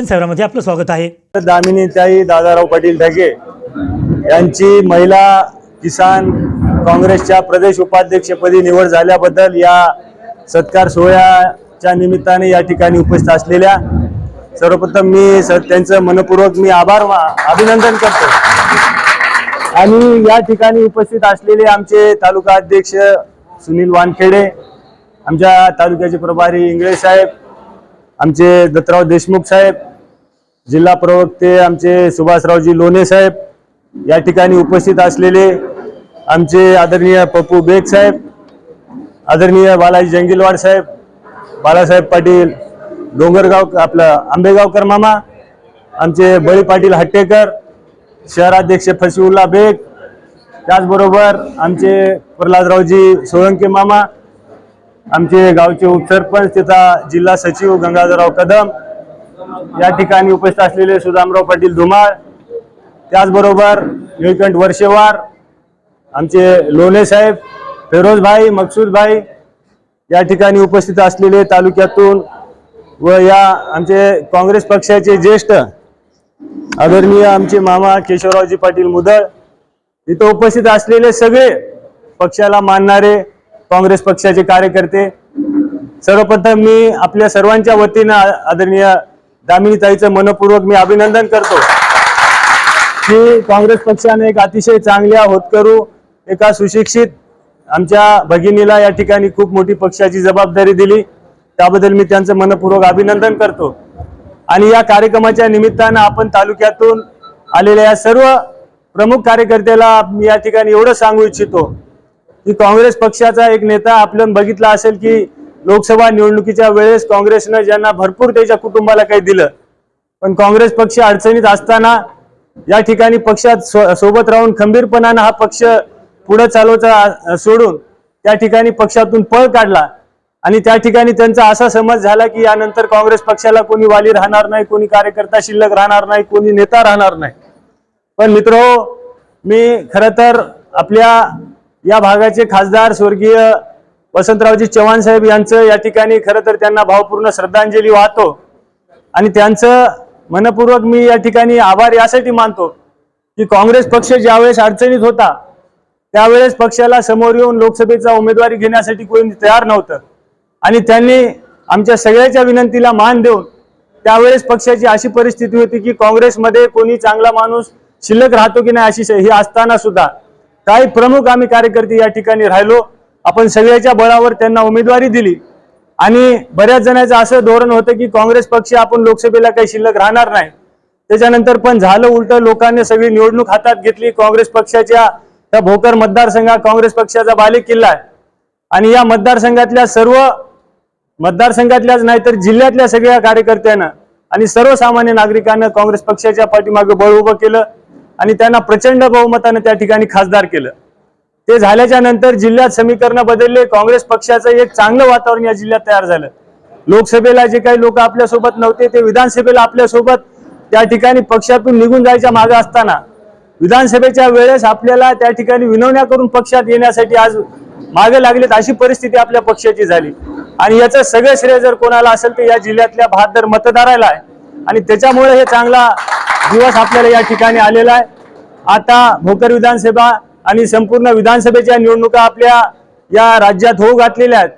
जनसेवरामध्ये आपलं स्वागत आहे. दामिनीताई दादाराव पाटील ढगे यांची महिला किसान काँग्रेसच्या प्रदेश उपाध्यक्षपदी निवड झाल्याबद्दल या सत्कार सोहळ्याच्या निमित्ताने या ठिकाणी उपस्थित असलेल्या सर्वप्रथम मी सर त्यांचं मनपूर्वक मी आभार अभिनंदन करतो. आणि या ठिकाणी उपस्थित असलेले आमचे तालुका अध्यक्ष सुनील वानखेडे आमच्या तालुक्याचे प्रभारी इंगळे साहेब आमचे दत्तराव देशमुख साहेब जिल्हा प्रवक्ते आमचे सुभाषरावजी लोणे साहेब या ठिकाणी उपस्थित असलेले आमचे आदरणीय पप्पू बेग साहेब आदरणीय बालाजी जंगिलवाड साहेब बाळासाहेब पाटील डोंगरगाव आपलं आंबेगावकर मामा आमचे बळी पाटील हट्टेकर शहराध्यक्ष फसीउल्ला बेग त्याचबरोबर आमचे प्रल्हादरावजी सोळंके मामा आमचे गावचे उपसरपंच तिचा जिल्हा सचिव गंगाधरराव कदम या ठिकाणी उपस्थित असलेले सुदामराव पाटील धुमाळ त्याचबरोबर निळकंठ वर्षेवार आमचे लोणे साहेब फेरोजभाई मकसूदभाई या ठिकाणी उपस्थित असलेले तालुक्यातून व या आमचे काँग्रेस पक्षाचे ज्येष्ठ आदरणीय आमचे मामा केशवरावजी पाटील मुदळ इथं उपस्थित असलेले सगळे पक्षाला मानणारे काँग्रेस पक्षाचे कार्यकर्ते. सर्वप्रथम मी आपल्या सर्वांच्या वतीनं आदरणीय दामिनीताईचं मनपूर्वक मी अभिनंदन करतो. की काँग्रेस पक्षाने एक अतिशय चांगल्या होतकरू एका सुशिक्षित आमच्या भगिनीला या ठिकाणी खूप मोठी पक्षाची जबाबदारी दिली. त्याबद्दल मी त्यांचं मनपूर्वक अभिनंदन करतो. आणि या कार्यक्रमाच्या निमित्तानं आपण तालुक्यातून आलेल्या या सर्व प्रमुख कार्यकर्त्याला मी या ठिकाणी एवढं सांगू इच्छितो की काँग्रेस पक्षाचा एक नेता आपण बघितला असेल की लोकसभा निवडणुकीच्या वेळेस काँग्रेसनं ज्यांना भरपूर त्याच्या कुटुंबाला काही दिलं पण काँग्रेस पक्ष अडचणीत असताना या ठिकाणी पक्षात सो- सोबत राहून खंबीरपणानं हा पक्ष पुढे चालवायचा सोडून त्या ठिकाणी पक्षातून पळ काढला. आणि त्या ठिकाणी त्यांचा असा समज झाला की यानंतर काँग्रेस पक्षाला कोणी वाली राहणार नाही कोणी कार्यकर्ता शिल्लक राहणार नाही कोणी नेता राहणार नाही. पण मित्र मी खरं तर आपल्या या भागाचे खासदार स्वर्गीय वसंतरावजी चव्हाण साहेब यांचं या ठिकाणी खरं तर त्यांना भावपूर्ण श्रद्धांजली वाहतो. आणि त्यांचं मनपूर्वक मी या ठिकाणी आभार यासाठी मानतो की काँग्रेस पक्ष ज्यावेळेस अडचणीत होता त्यावेळेस पक्षाला समोर येऊन लोकसभेचा उमेदवारी घेण्यासाठी कोणी तयार नव्हतं. आणि त्यांनी आमच्या सगळ्याच्या विनंतीला मान देऊन त्यावेळेस पक्षाची अशी परिस्थिती होती की काँग्रेसमध्ये कोणी चांगला माणूस शिल्लक राहतो की नाही अशी ही असताना सुद्धा. काही प्रमुख आम्ही कार्यकर्ते या ठिकाणी राहिलो. आपण सगळ्याच्या बळावर त्यांना उमेदवारी दिली. आणि बऱ्याच जणांचं असं धोरण होतं की काँग्रेस पक्ष आपण लोकसभेला काही शिल्लक राहणार नाही. त्याच्यानंतर पण झालं उलट लोकांनी सगळी निवडणूक हातात घेतली. काँग्रेस पक्षाच्या त्या भोकर मतदारसंघात काँग्रेस पक्षाचा बाले किल्ला आहे. आणि या मतदारसंघातल्या सर्व मतदारसंघातल्याच नाही तर जिल्ह्यातल्या सगळ्या कार्यकर्त्यांना आणि सर्वसामान्य नागरिकांना काँग्रेस पक्षाच्या पाठीमागे बळ उभं केलं आणि त्यांना प्रचंड बहुमतानं त्या ठिकाणी खासदार केलं. ते झाल्याच्यानंतर जिल्ह्यात समीकरण बदलले. काँग्रेस पक्षाचं एक चांगलं वातावरण या जिल्ह्यात तयार झालं. लोकसभेला जे काही लोक आपल्यासोबत नव्हते ते विधानसभेला आपल्यासोबत त्या ठिकाणी पक्षातून निघून जायच्या मागे असताना विधानसभेच्या वेळेस आपल्याला त्या ठिकाणी विनवण्या करून पक्षात येण्यासाठी आज मागे लागलेत अशी परिस्थिती आपल्या पक्षाची झाली. आणि याचं सगळं श्रेय जर कोणाला असेल तर या जिल्ह्यातल्या बहादर मतदाराला आहे. आणि त्याच्यामुळे हे चांगला दिवस आपल्याला या ठिकाणी आलेला आहे. आता भोकर विधानसभा आणि संपूर्ण विधानसभेच्या निवडणुका आपल्या या राज्यात होऊ घातलेल्या आहेत.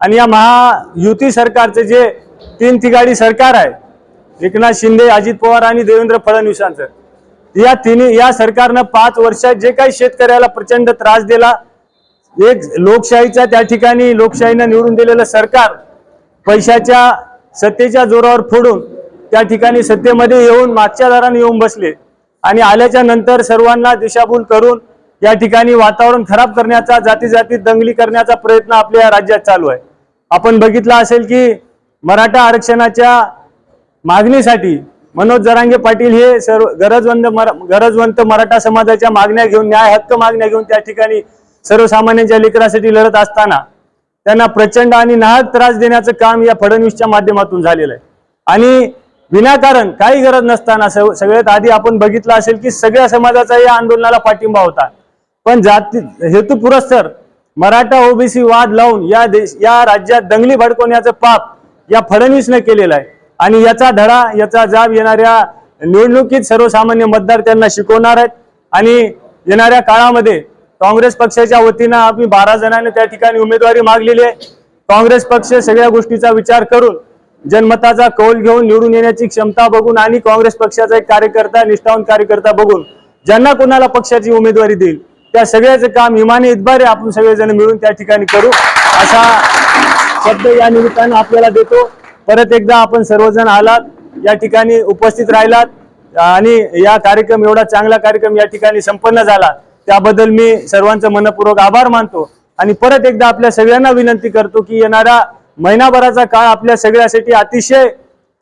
आणि या महायुती सरकारचे जे तीन तिघाडी सरकार आहे एकनाथ शिंदे अजित पवार आणि देवेंद्र फडणवीसांचं या तिन्ही या सरकारनं पाच वर्षात जे काही शेतकऱ्याला प्रचंड त्रास दिला एक लोकशाहीच्या त्या ठिकाणी लोकशाहीनं निवडून दिलेलं सरकार पैशाच्या सत्तेच्या जोरावर फोडून त्या ठिकाणी सत्तेमध्ये येऊन मागच्या दाराने येऊन बसले. आणि आल्याच्यानंतर सर्वांना दिशाभूल करून या ठिकाणी वातावरण खराब करण्याचा जाती जाती दंगली करण्याचा प्रयत्न आपल्या राज्यात चालू आहे. आपण बघितलं असेल की मराठा आरक्षणाच्या मागणीसाठी मनोज जरांगे पाटील हे सर्व गरजवंत मरा- गरजवंत मराठा समाजाच्या मागण्या घेऊन न्याय हक्क मागण्या घेऊन त्या ठिकाणी सर्वसामान्यांच्या लेकरासाठी लढत असताना त्यांना प्रचंड आणि नाहक त्रास देण्याचं काम या फडणवीसच्या माध्यमातून झालेलं आहे. आणि विनाकारण काही गरज नसताना सग- सगळ्यात आधी आपण बघितलं असेल की सगळ्या समाजाचा या आंदोलनाला पाठिंबा होता. पण जाती हेतू पुरस्तर मराठा ओबीसी वाद लावून या देश या राज्यात दंगली भडकवण्याचं पाप या फडणवीसने केलेलं आहे. आणि याचा धडा याचा जाब येणाऱ्या निवडणुकीत सर्वसामान्य मतदार त्यांना शिकवणार आहेत. आणि येणाऱ्या काळामध्ये काँग्रेस पक्षाच्या वतीनं आम्ही बारा जणांनी त्या ठिकाणी उमेदवारी मागलेली आहे. काँग्रेस पक्ष सगळ्या गोष्टीचा विचार करून जनमताचा कौल घेऊन निवडून येण्याची क्षमता बघून आणि काँग्रेस पक्षाचा एक कार्यकर्ता निष्ठावंत कार्यकर्ता बघून ज्यांना कोणाला पक्षाची उमेदवारी देईल त्या सगळ्याचं काम इमाने इतबारे आपण सगळेजण मिळून त्या ठिकाणी करू. असा शब्द या निमित्तानं आपल्याला देतो. परत एकदा आपण सर्वजण आलात या ठिकाणी उपस्थित राहिलात आणि या कार्यक्रम एवढा चांगला कार्यक्रम या ठिकाणी संपन्न झाला. त्याबद्दल मी सर्वांचं मनपूर्वक आभार मानतो. आणि परत एकदा आपल्या सगळ्यांना विनंती करतो की येणारा महिनाभराचा काळ आपल्या सगळ्यासाठी अतिशय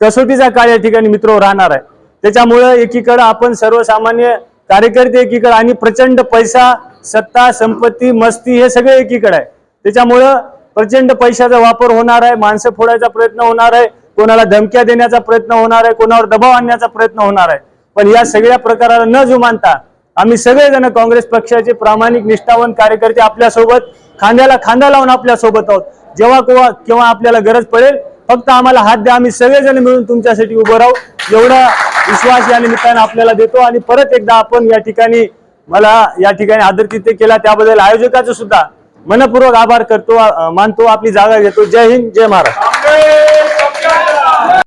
कसोटीचा काळ या ठिकाणी मित्र राहणार आहे. त्याच्यामुळं एकीकडं आपण सर्वसामान्य कार्यकर्ते एकीकडे आणि प्रचंड पैसा सत्ता संपत्ती मस्ती हे सगळे एकीकडे आहे. त्याच्यामुळं प्रचंड पैशाचा वापर होणार आहे माणसं फोडायचा प्रयत्न होणार आहे कोणाला धमक्या देण्याचा प्रयत्न होणार आहे कोणावर दबाव आणण्याचा प्रयत्न होणार आहे. पण या सगळ्या प्रकाराला न जुमानता आम्ही सगळेजण काँग्रेस पक्षाचे प्रामाणिक निष्ठावान कार्यकर्ते आपल्यासोबत खांद्याला खांदा लावून आपल्यासोबत आहोत. जेव्हा केव्हा केव्हा आपल्याला गरज पडेल फक्त आम्हाला हात द्या. आम्ही सगळेजण मिळून तुमच्यासाठी उभं राहू. एवढा विश्वास या निमित्तानं आपल्याला देतो आणि परत एकदा आपण या ठिकाणी मला या ठिकाणी आदरतिथ्य केला त्याबद्दल आयोजकाचं सुद्धा मनपूर्वक आभार करतो मानतो आपली जागा घेतो. जय हिंद जय महाराष्ट्र.